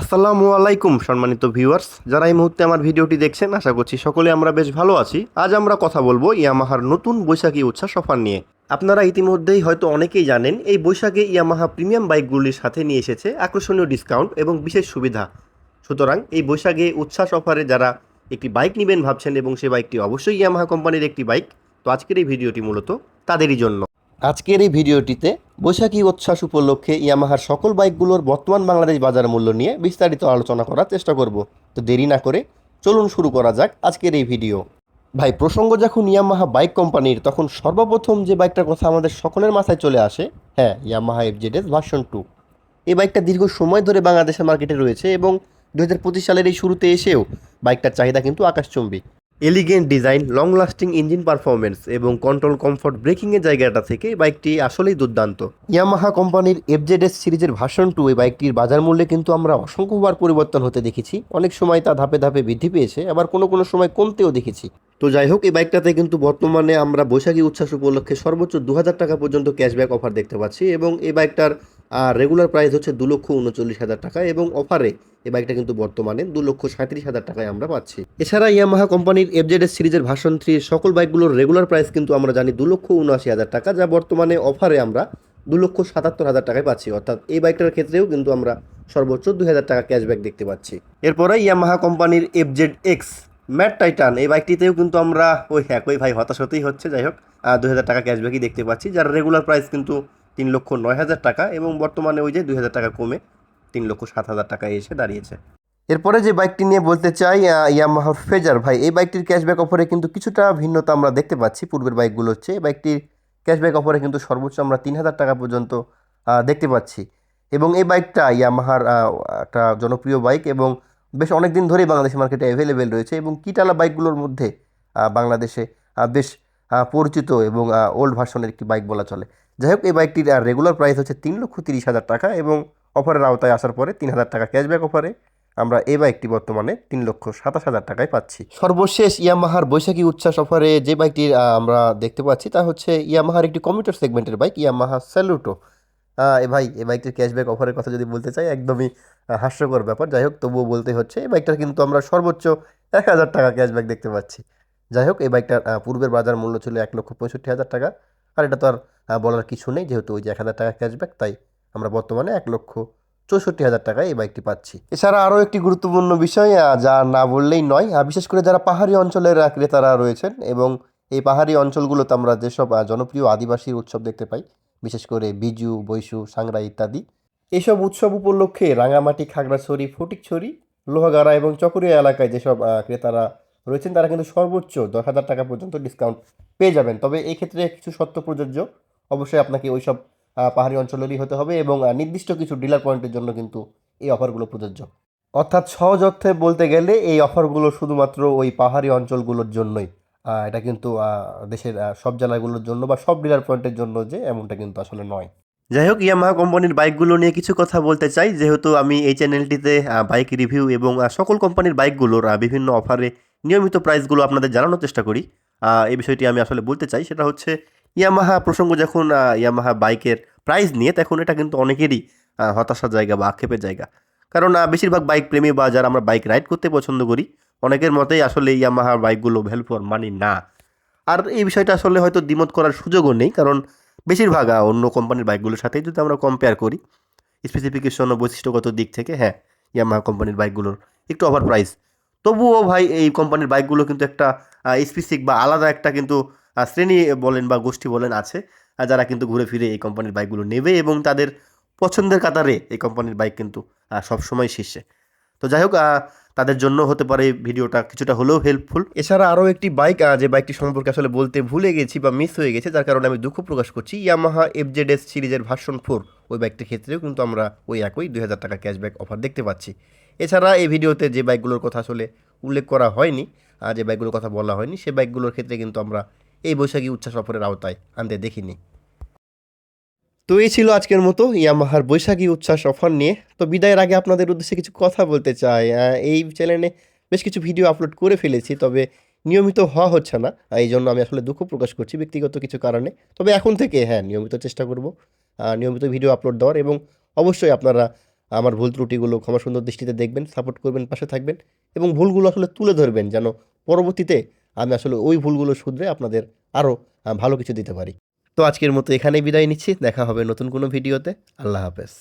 আসসালামু আলাইকুম, সম্মানিত ভিউয়ার্স। যারা এই মুহূর্তে আমার ভিডিওটি দেখছেন, আশা করছি সকলে আমরা বেশ ভালো আছি। আজ আমরা কথা বলব ইয়ামাহার নতুন বৈশাখী উচ্ছ্বাস অফার নিয়ে। আপনারা ইতিমধ্যেই হয়তো অনেকেই জানেন, এই বৈশাখে ইয়ামাহা প্রিমিয়াম বাইকগুলির সাথে নিয়ে এসেছে আকর্ষণীয় ডিসকাউন্ট এবং বিশেষ সুবিধা। সুতরাং এই বৈশাখে উচ্ছ্বাস অফারে যারা একটি বাইক নেবেন ভাবছেন এবং সে বাইকটি অবশ্যই ইয়ামাহা কোম্পানির একটি বাইক, তো আজকের এই ভিডিওটি মূলত তাদেরই জন্য। আজকের এই ভিডিওটিতে বৈশাখী উচ্ছ্বাস উপলক্ষে ইয়ামাহার সকল বাইকগুলোর বর্তমান বাংলাদেশ বাজার মূল্য নিয়ে বিস্তারিত আলোচনা করার চেষ্টা করব। তো দেরি না করে চলুন শুরু করা যাক আজকের এই ভিডিও। ভাই, প্রসঙ্গ যখন ইয়ামাহা বাইক কোম্পানির, তখন সর্বপ্রথম যে বাইকটার কথা আমাদের সকলের মাথায় চলে আসে হ্যাঁ ইয়ামাহা এফজেডএস ভার্সন টু। এই বাইকটা দীর্ঘ সময় ধরে বাংলাদেশের মার্কেটে রয়েছে এবং দু হাজার পঁচিশ সালের এই শুরুতে এসেও বাইকটার চাহিদা কিন্তু আকাশচুম্বী। Elegant design long lasting engine performance এবং কন্ট্রোল কমফোর্ট ব্রেকিংয়ের জায়গাটা থেকে বাইকটি আসলেই দুর্দান্ত। ইয়ামাহা কোম্পানির এফজেডএস সিরিজের ভার্সন টু এই বাইকটির বাজার মূল্যে কিন্তু আমরা অসংখ্যবার পরিবর্তন হতে দেখেছি। অনেক সময় তা ধাপে ধাপে বৃদ্ধি পেয়েছে, আবার কোনো কোনো সময় কমতেও দেখেছি। তো যাই হোক, এই বাইকটাতে কিন্তু বর্তমানে আমরা বৈশাখী উচ্ছ্বাস উপলক্ষে সর্বোচ্চ দু হাজার টাকা পর্যন্ত ক্যাশব্যাক অফার দেখতে পাচ্ছি এবং এই বাইকটার রেগুলার প্রাইস হচ্ছে দু লক্ষ উনচল্লিশ হাজার টাকা এবং অফারে এই বাইকটা কিন্তু বর্তমানে দু লক্ষ সাঁত্রিশ হাজার টাকায় আমরা পাচ্ছি। এছাড়া ইয়ামাহা কোম্পানির এফজেডএস সিরিজের ভাষণ থ্রি সকল বাইকগুলোর রেগুলার প্রাইস কিন্তু আমরা জানি দু লক্ষ উনআশি হাজার টাকা, যা বর্তমানে অফারে আমরা দু লক্ষ সাতাত্তর হাজার টাকায় পাচ্ছি। অর্থাৎ এই বাইকটার ক্ষেত্রেও কিন্তু আমরা সর্বোচ্চ দুই হাজার টাকা ক্যাশব্যাক দেখতে পাচ্ছি। এরপরে ইয়ামাহা কোম্পানির এফজেড এক্স ম্যাট টাইটান এই বাইকটিতেও কিন্তু আমরা ওই একই ভাই হতাশ হতেই হচ্ছে। যাই হোক দু হাজার টাকা ক্যাশব্যাকই দেখতে পাচ্ছি। যার রেগুলার প্রাইস কিন্তু তিন লক্ষ নয় হাজার টাকা এবং বর্তমানে ওই যে দুই হাজার টাকা কমে তিন লক্ষ সাত হাজার টাকায় এসে দাঁড়িয়েছে। এরপরে যে বাইকটি নিয়ে বলতে চাই ইয়ামাহার ফেজার, ভাই, এই বাইকটির ক্যাশব্যাক অফারে কিন্তু কিছুটা ভিন্নতা আমরা দেখতে পাচ্ছি। পূর্বের বাইকগুলো হচ্ছে, এই বাইকটির ক্যাশব্যাক অফারে কিন্তু সর্বোচ্চ আমরা তিন হাজার টাকা পর্যন্ত দেখতে পাচ্ছি। এবং এই বাইকটা ইয়ামাহার একটা জনপ্রিয় বাইক এবং বেশ অনেক দিন ধরেই বাংলাদেশ মার্কেটে অ্যাভেলেবেল রয়েছে এবং কিটালা বাইকগুলোর মধ্যে বাংলাদেশে বেশ পরিচিত এবং ওল্ড ভার্সনের একটি বাইক বলা চলে। যাই হোক, এই বাইকটির রেগুলার প্রাইস হচ্ছে তিন লক্ষ তিরিশ হাজার টাকা এবং অফারের আওতায় আসার পরে তিন হাজার টাকা ক্যাশব্যাক অফারে আমরা এই বাইকটি বর্তমানে তিন লক্ষ সাতাশ হাজার টাকায় পাচ্ছি। সর্বশেষ ইয়ামাহার বৈশাখী উচ্ছ্বাস অফারে যে বাইকটি আমরা দেখতে পাচ্ছি তা হচ্ছে ইয়ামাহার একটি কমিউটার সেগমেন্টের বাইক ইয়ামাহা স্যালুটো এ ভাই এই বাইকটির ক্যাশব্যাক অফারের কথা যদি বলতে চাই, একদমই হাস্যকর ব্যাপার। যাই হোক, তবুও বলতে হচ্ছে, এই বাইকটার কিন্তু আমরা সর্বোচ্চ এক হাজার টাকা ক্যাশব্যাক দেখতে পাচ্ছি। যাই হোক এই বাইকটার পূর্বের বাজার মূল্য ছিল এক লক্ষ পঁয়ষট্টি হাজার টাকা। আর এটা তো আর বলার কিছু নেই, যেহেতু ওই যে এক হাজার টাকা ক্যাশব্যাক তাই আমরা বর্তমানে এক লক্ষ চৌষট্টি হাজার টাকায় এই বাইকটি পাচ্ছি। এছাড়া আরও একটি গুরুত্বপূর্ণ বিষয় যা না বললেই নয় বিশেষ করে যারা পাহাড়ি অঞ্চলের ক্রেতারা রয়েছেন এবং এই পাহাড়ি অঞ্চলগুলোতে আমরা যেসব জনপ্রিয় আদিবাসী উৎসব দেখতে পাই, বিশেষ করে বিজু, বৈশু সাংরা ইত্যাদি, এসব উৎসব উপলক্ষে রাঙামাটি, খাগড়াছড়ি, ফটিকছড়ি, লোহাগাড়া এবং চকরিয়া এলাকায় যেসব ক্রেতারা রয়েছেন, তারা কিন্তু সর্বোচ্চ দশ হাজার টাকা পর্যন্ত ডিসকাউন্ট পেয়ে যাবেন। তবে এই ক্ষেত্রে কিছু শর্ত প্রযোজ্য। অবশ্যই আপনাকে ওই সব পাহাড়ি অঞ্চলেরই হতে হবে এবং নির্দিষ্ট কিছু ডিলার পয়েন্টের জন্য কিন্তু এই অফারগুলো প্রযোজ্য। অর্থাৎ সহজ অর্থে বলতে গেলে এই অফারগুলো শুধুমাত্র ওই পাহাড়ি অঞ্চলগুলোর জন্যই। এটা কিন্তু দেশের সব জেলাগুলোর জন্য বা সব ডিলার পয়েন্টের জন্য যে এমনটা কিন্তু আসলে নয়। যাই হোক, ইয়ামাহা কোম্পানির বাইকগুলো নিয়ে কিছু কথা বলতে চাই। যেহেতু আমি এই চ্যানেলটিতে বাইক রিভিউ এবং সকল কোম্পানির বাইকগুলোর বিভিন্ন অফারে নিয়মিত প্রাইসগুলো আপনাদের জানানোর চেষ্টা করি। এই বিষয়টি আমি আসলে বলতে চাই, সেটা হচ্ছে ইয়ামাহা প্রসঙ্গ যখন ইয়ামাহা বাইকের প্রাইস নিয়ে, তখন এটা কিন্তু অনেকেরই হতাশার জায়গা বা আক্ষেপের জায়গা। কারণ বেশিরভাগ বাইক প্রেমী বা যারা আমরা বাইক রাইড করতে পছন্দ করি, অনেকের মতেই আসলে ইয়ামাহা বাইকগুলো ভ্যালু ফর মানি না। আর এই বিষয়টা আসলে হয়তো দ্বিমত করার সুযোগও নেই, কারণ বেশিরভাগ অন্য কোম্পানির বাইকগুলোর সাথেই যদি আমরা কম্পেয়ার করি স্পেসিফিকেশন ও বৈশিষ্ট্যগত দিক থেকে হ্যাঁ ইয়ামাহা কোম্পানির বাইকগুলোর একটু ওভার প্রাইস তবুও ভাই এই কোম্পানির বাইকগুলো কিন্তু একটা স্পেসিফিক বা আলাদা একটা কিন্তু শ্রেণি বলেন বা গোষ্ঠী বলেন আছে যারা কিন্তু ঘুরে ফিরে এই কোম্পানির বাইকগুলো নেবে এবং তাদের পছন্দের কাতারে এই কোম্পানির বাইক কিন্তু সবসময় শীর্ষে। তো যাই হোক তাদের জন্য হতে পারে ভিডিওটা কিছুটা হলেও হেল্পফুল এছাড়া আরও একটি বাইক যে বাইকটি সম্পর্কে আসলে বলতে ভুলে গেছি বা মিস হয়ে গেছে, যার কারণে আমি দুঃখ প্রকাশ করছি ইয়ামাহা এফজেডএস সিরিজের ভার্সন ফোর ওই বাইকটির ক্ষেত্রেও কিন্তু আমরা ওই একই দুই হাজার টাকা ক্যাশব্যাক অফার দেখতে পাচ্ছি। এছাড়া এই ভিডিওতে যে বাইকগুলোর কথা আসলে উল্লেখ করা হয়নি, আর যে বাইকগুলোর কথা বলা হয়নি সেই বাইকগুলোর ক্ষেত্রে কিন্তু আমরা এই বৈশাখী উচ্ছ্বাস সফরের আওতায় আনতে দেখিনি। তো এই ছিল আজকের মতো ইয়ামাহার বৈশাখী উচ্ছ্বাস অফার নিয়ে। তো বিদায়ের আগে আপনাদের উদ্দেশ্যে কিছু কথা বলতে চাই। এই চ্যানেলে বেশ কিছু ভিডিও আপলোড করে ফেলেছি, তবে নিয়মিত হওয়া হচ্ছে না। এই জন্য আমি আসলে দুঃখ প্রকাশ করছি ব্যক্তিগত কিছু কারণে। তবে এখন থেকে হ্যাঁ নিয়মিত চেষ্টা করব নিয়মিত ভিডিও আপলোড দেওয়ার এবং অবশ্যই আপনারা আমার ভুল ত্রুটিগুলো ক্ষমা সুন্দর দৃষ্টিতে দেখবেন সাপোর্ট করবেন, পাশে থাকবেন এবং ভুলগুলো আসলে তুলে ধরবেন যেন পরবর্তীতে আমি আসলে ওই ভুলগুলো শুধরে আপনাদের আরও ভালো কিছু দিতে পারি। তো আজকের মতো এখানেই বিদায় নিচ্ছি, দেখা হবে নতুন কোনো ভিডিওতে। আল্লাহ হাফেজ।